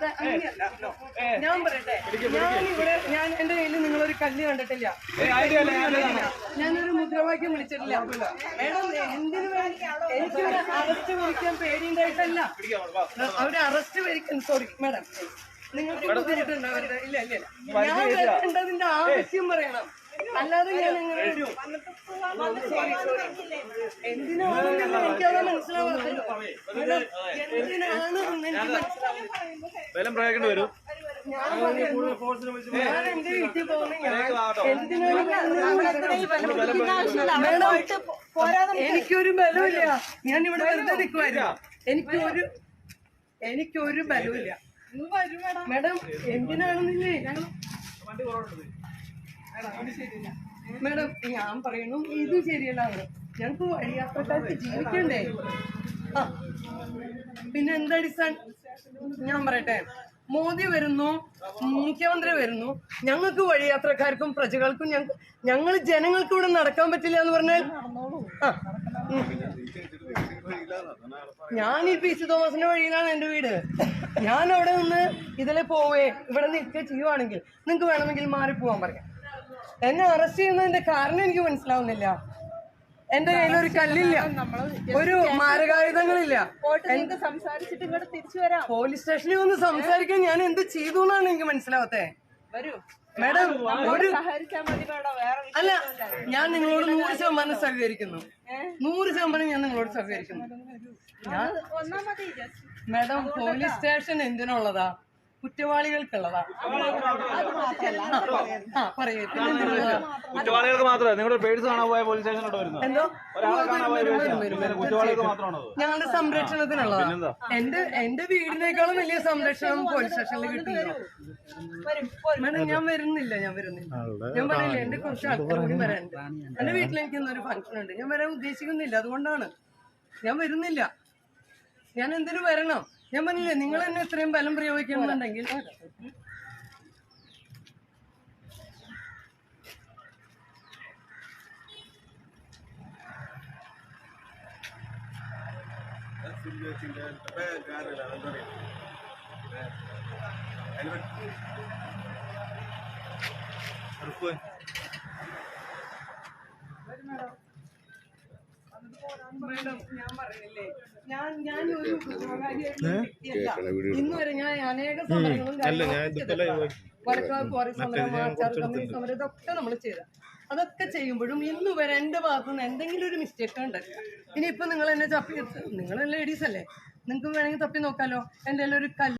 അത് അങ്ങനെയല്ല. ഞാൻ പറയട്ടെ. ഞാൻ ഇവിടെ ഞാൻ എന്റെ കയ്യിൽ നിങ്ങളൊരു കല്ല് കണ്ടിട്ടില്ല. ഞാനൊരു മുദ്രാവാക്യം വിളിച്ചിട്ടില്ല. മേഡം എന്തിനു വേണ്ടി എനിക്ക് അറസ്റ്റ് വിളിക്കാൻ പേടിയുണ്ടായിട്ടല്ല. അവരെ അറസ്റ്റ് വരിക്കും. Sorry madam. നിങ്ങൾക്ക് ബുദ്ധിമുട്ടുണ്ടാവരുത്. ഇല്ല ഇല്ല ഇല്ല. ഞാൻ വരേണ്ടതിന്റെ ആവശ്യം പറയണം. അല്ലാതെ ഞാൻ എങ്ങനെ എനിക്കത് എന്തിനാണ് എനിക്ക് ബലം പ്രയോഗിക്കേണ്ടി വരും. ഞാൻ ഞാൻ എന്റെ വീട്ടിൽ പോകുന്ന ഞാൻ എന്തിനാണ് മേഡം എനിക്കൊരു ബലമില്ല ഞാൻ ഇവിടെ വെറുതെ നിൽക്കുമായിരുന്നു എനിക്കൊരു എനിക്കൊരു ബലമില്ല മേഡം എന്തിനാണെന്നില്ലേ ഞങ്ങൾ മേഡം ഞാൻ പറയുന്നു ഇത് ശരിയല്ല ഞങ്ങൾക്ക് വഴിയാത്രക്കാർക്ക് ജീവിക്കണ്ടേ? ആ. പിന്നെ എന്തടിസ്ഥാൻ ഞാൻ പറയട്ടെ. മോദി വരുന്നു മുഖ്യമന്ത്രി വരുന്നു. ഞങ്ങൾക്ക് വഴിയാത്രക്കാർക്കും പ്രജകൾക്കും ഞങ്ങൾക്ക് ഞങ്ങൾ ജനങ്ങൾക്ക് ഇവിടെ നടക്കാൻ പറ്റില്ല എന്ന് പറഞ്ഞാൽ. ഞാൻ ഈ പി സി തോമസിന്റെ വഴിയിലാണ് എന്റെ വീട്. ഞാൻ അവിടെ നിന്ന് ഇതിലെ പോവേ ഇവിടെ നിൽക്കുക ചെയ്യുവാണെങ്കിൽ നിങ്ങൾക്ക് വേണമെങ്കിൽ മാറിപ്പോവാൻ പറയാം. എന്നെ അറസ്റ്റ് ചെയ്യുന്നതിന്റെ കാരണം എനിക്ക് മനസ്സിലാവുന്നില്ല. എന്റെ കയ്യിൽ ഒരു കല്ലില്ല. ഒരു മാരകായുധങ്ങളില്ല. സംസാരിച്ചിട്ട് ഇങ്ങോട്ട് തിരിച്ചു വരാം. പോലീസ് സ്റ്റേഷനിൽ വന്ന് സംസാരിക്കാൻ ഞാൻ എന്ത് ചെയ്തു എന്നാണ് എനിക്ക് മനസ്സിലാവത്തെ? വരൂ. മാഡം ഒരു അല്ല ഞാൻ നിങ്ങളോട് നൂറ് ശതമാനം സഹകരിക്കുന്നു. നൂറ് ശതമാനം ഞാൻ നിങ്ങളോട് സഹകരിക്കുന്നു. മാഡം പോലീസ് സ്റ്റേഷൻ എന്തിനുള്ളതാ? കുറ്റവാളികൾക്ക് മാത്രമേ നിങ്ങളുടെ പേഴ്സ് കാണാൻ പോയ പോലീസ് വരുന്നത്. എന്തോ? കുറ്റവാളികൾക്ക്. ഞങ്ങളുടെ സംരക്ഷണത്തിനുള്ളതാ. പിന്നെന്താ? എന്റെ എന്റെ വീടിനേക്കാളും വലിയ സംരക്ഷണം പോലീസ് സ്റ്റേഷനിൽ പോരും ഞാൻ വരുന്നില്ല ഞാൻ വരുന്നില്ല. ഞാൻ പറയില്ല എന്റെ കുറച്ച് ആൾക്കാർ കൂടി വരാനുണ്ട് എന്റെ വീട്ടിലേക്ക് ഇന്നൊരു ഫംഗ്ഷൻ ഉണ്ട്. ഞാൻ വരാൻ ഉദ്ദേശിക്കുന്നില്ല അതുകൊണ്ടാണ്. ഞാൻ വരുന്നില്ല. ഞാൻ എന്തിനു വരണം? ഞാൻ പറഞ്ഞില്ലേ നിങ്ങൾ തന്നെ ഇത്രയും ബലം പ്രയോഗിക്കണമെന്നുണ്ടെങ്കിൽ. മാഡം ഞാൻ പറഞ്ഞില്ലേ ഞാൻ ഞാൻ ഒരു ഉപകാരിയായിട്ടുള്ള വ്യക്തിയല്ല. ഇന്ന് വരെ ഞാൻ അനേക സമരങ്ങളും കാര്യങ്ങളും ചെയ്തിട്ടുള്ളതാ. വടക്കാർ ക്വാറി സമരം ആച്ചാർ കമ്മ്യൂണിസ്റ്റ് സമരം ഇതൊക്കെ നമ്മൾ ചെയ്ത. അതൊക്കെ ചെയ്യുമ്പോഴും ഇന്ന് വരെ എന്റെ ഭാഗത്തുനിന്ന് എന്തെങ്കിലും ഒരു മിസ്റ്റേക്ക് ഉണ്ട്. ഇനിയിപ്പോ നിങ്ങൾ എന്നെ തപ്പി നിങ്ങൾ ലേഡീസ് അല്ലേ? നിങ്ങൾക്ക് വേണമെങ്കിൽ തപ്പി നോക്കാലോ. എന്റെ ഒരു കല്ല്